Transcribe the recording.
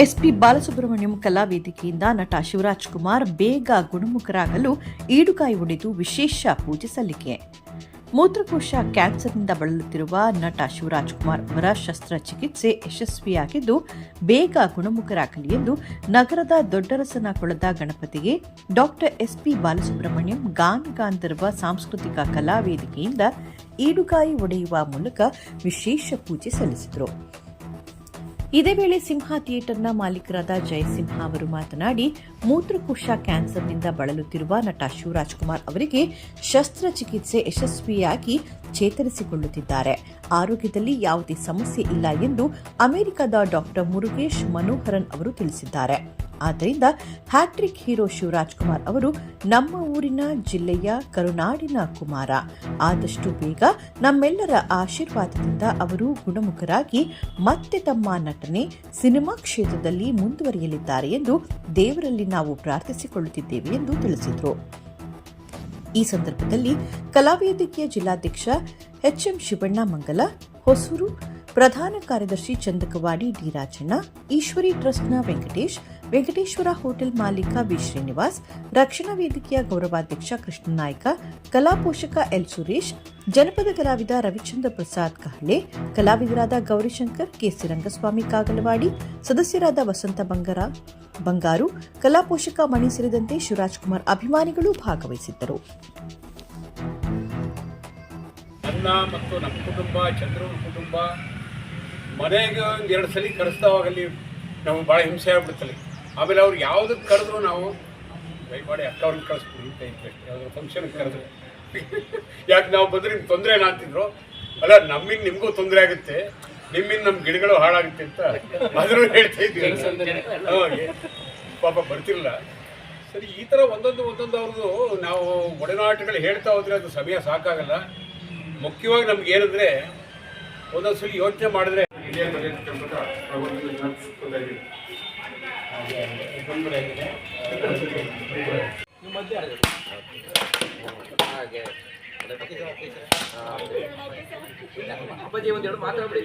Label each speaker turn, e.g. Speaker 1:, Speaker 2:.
Speaker 1: SP Balasubrahmanyam ಕಲಾ ವೇದಿಕೆಯಿಂದ ನಟ ಶಿವರಾಜ್ ಕುಮಾರ್ ಬೇಗ ಗುಣಮುಖರಾಗಲು ಈಡುಕಾಯಿ ಒಡೆದು ವಿಶೇಷ ಪೂಜೆ ಸಲ್ಲಿಕೆ. ಮೂತ್ರಕೋಶ ಕ್ಯಾನ್ಸರ್ನಿಂದ ಬಳಲುತ್ತಿರುವ ನಟ ಶಿವರಾಜ್ ಕುಮಾರ್ ಅವರ ಶಸ್ತ್ರಚಿಕಿತ್ಸೆ ಯಶಸ್ವಿಯಾಗಿದ್ದು, ಬೇಗ ಗುಣಮುಖರಾಗಲಿ ಎಂದು ನಗರದ ದೊಡ್ಡರಸನ ಕೊಳದ ಗಣಪತಿಗೆ ಡಾಕ್ಟರ್ ಎಸ್ಪಿ ಬಾಲಸುಬ್ರಹ್ಮಣ್ಯಂ ಗಾನ ಗಾಂಧರ್ವ ಸಾಂಸ್ಕೃತಿಕ ಕಲಾ ವೇದಿಕೆಯಿಂದ ಈಡುಕಾಯಿ ಒಡೆಯುವ ಮೂಲಕ ವಿಶೇಷ ಪೂಜೆ ಸಲ್ಲಿಸಿದರು. ಇದೇ ವೇಳೆ ಸಿಂಹ ಥಿಯೇಟರ್ನ ಮಾಲೀಕರಾದ ಜಯಸಿಂಹ ಅವರು ಮಾತನಾಡಿ, ಮೂತ್ರಕೋಶ ಕ್ಯಾನ್ಸರ್ನಿಂದ ಬಳಲುತ್ತಿರುವ ನಟ ಶಿವರಾಜ್ಕುಮಾರ್ ಅವರಿಗೆ ಶಸ್ತ್ರಚಿಕಿತ್ಸೆ ಯಶಸ್ವಿಯಾಗಿ ಚೇತರಿಸಿಕೊಳ್ಳುತ್ತಿದ್ದಾರೆ. ಆರೋಗ್ಯದಲ್ಲಿ ಯಾವುದೇ ಸಮಸ್ಯೆ ಇಲ್ಲ ಎಂದು ಅಮೆರಿಕದ ಡಾಕ್ಟರ್ ಮುರುಗೇಶ್ ಮನೋಹರನ್ ಅವರು ತಿಳಿಸಿದ್ದಾರೆ. ಆದ್ದರಿಂದ ಹ್ಯಾಟ್ರಿಕ್ ಹೀರೋ ಶಿವರಾಜ್ ಕುಮಾರ್ ಅವರು ನಮ್ಮ ಊರಿನ ಜಿಲ್ಲೆಯ ಕರುನಾಡಿನ ಕುಮಾರ. ಆದಷ್ಟು ಬೇಗ ನಮ್ಮೆಲ್ಲರ ಆಶೀರ್ವಾದದಿಂದ ಅವರು ಗುಣಮುಖರಾಗಿ ಮತ್ತೆ ತಮ್ಮ ನಟನೆ ಸಿನಿಮಾ ಕ್ಷೇತ್ರದಲ್ಲಿ ಮುಂದುವರಿಯಲಿದ್ದಾರೆ ಎಂದು ದೇವರಲ್ಲಿ ನಾವು ಪ್ರಾರ್ಥಿಸಿಕೊಳ್ಳುತ್ತಿದ್ದೇವೆ ಎಂದು ತಿಳಿಸಿದರು. ಈ ಸಂದರ್ಭದಲ್ಲಿ ಕಲಾವೇದಿಕೆಯ ಜಿಲ್ಲಾಧ್ಯಕ್ಷ ಎಚ್ಎಂ ಶಿವಣ್ಣ ಮಂಗಲ, ಹೊಸೂರು ಪ್ರಧಾನ ಕಾರ್ಯದರ್ಶಿ ಚಂದಕವಾಡಿ ಡಿ ರಾಜಣ್ಣ, ಈಶ್ವರಿ ಟ್ರಸ್ಟ್ನ ವೆಂಕಟೇಶ್ ವೆಂಕಟೇಶ್ವರ ಹೋಟೆಲ್ ಮಾಲೀಕ ವಿ. ಶ್ರೀನಿವಾಸ್, ರಕ್ಷಣಾ ವೇದಿಕೆಯ ಗೌರವಾಧ್ಯಕ್ಷ ಕೃಷ್ಣನಾಯ್ಕ, ಕಲಾ ಪೋಷಕ ಎಲ್. ಸುರೇಶ್, ಜನಪದ ಕಲಾವಿದ ರವಿಚಂದ್ರ ಪ್ರಸಾದ್ ಕಹಳೆ ಕಲಾವಿದರಾದ ಗೌರಿಶಂಕರ್ ಕೆಸಿ ರಂಗಸ್ವಾಮಿ ಕಾಗಲವಾಡಿ, ಸದಸ್ಯರಾದ ವಸಂತ ಬಂಗಾರ, ಬಂಗಾರು ಕಲಾಪೋಷಕ ಮಣಿ ಸೇರಿದಂತೆ ಶಿವರಾಜ್ ಕುಮಾರ್ ಅಭಿಮಾನಿಗಳು ಭಾಗವಹಿಸಿದ್ದರು.
Speaker 2: ಮತ್ತು ನಮ್ಮ ಕುಟುಂಬ ಕುಟುಂಬ, ಮನೆಗೆ ಎರಡು ಸಲ ಕರೆಸ್ತಾವಾಗಲಿ ನಮಗೆ ಭಾಳ ಹಿಂಸೆ ಆಗ್ಬಿಡ್ತಲ್ಲಿ ಆಮೇಲೆ ಅವ್ರು ಯಾವುದಕ್ಕೆ ಕರೆದ್ರು ನಾವು, ದಯಮಾಡಿ ಅಕ್ಕ ಅವ್ರಿಗೆ ಕಳಿಸ್ಬಿಡಿ ಅಂತ ಇಂಟ್ರೆಸ್ಟ್ ಯಾವುದಾದ್ರು ಫಂಕ್ಷನ್ಗೆ ಕರೆದ್ರು. ಯಾಕೆ ನಾವು ಬಂದ್ರೆ ನಿಮ್ಗೆ ತೊಂದರೆ ಏನು ಅಲ್ಲ, ನಮ್ಮಿಂದ ನಿಮಗೂ ತೊಂದರೆ ಆಗುತ್ತೆ. ನಿಮ್ಮಿಂದ ನಮ್ಮ ಗಿಡಗಳು ಹಾಳಾಗುತ್ತೆ ಅಂತ ಅದರೂ ಹೇಳ್ತಾ ಇದ್ವಿ. ಪಾಪ ಬರ್ತಿರಲ್ಲ ಸರಿ, ಈ ಥರ ಒಂದೊಂದು ಒಂದೊಂದು ಅವ್ರದ್ದು ನಾವು ಒಡನಾಟಗಳು ಹೇಳ್ತಾ ಹೋದ್ರೆ ಅದು ಸಮಯ ಸಾಕಾಗಲ್ಲ. ಮುಖ್ಯವಾಗಿ ನಮ್ಗೆ ಏನಂದ್ರೆ, ಒಂದೊಂದ್ಸಲ ಯೋಚನೆ ಮಾಡಿದ್ರೆ ಇದೇ ನಿಮ್ಮ ಮಧ್ಯ. ಹಾಗೆ.
Speaker 3: ಅಪ್ಪಾಜಿ ಒಂದೆರಡು ಮಾತಾಡ್ಬಿಡಿ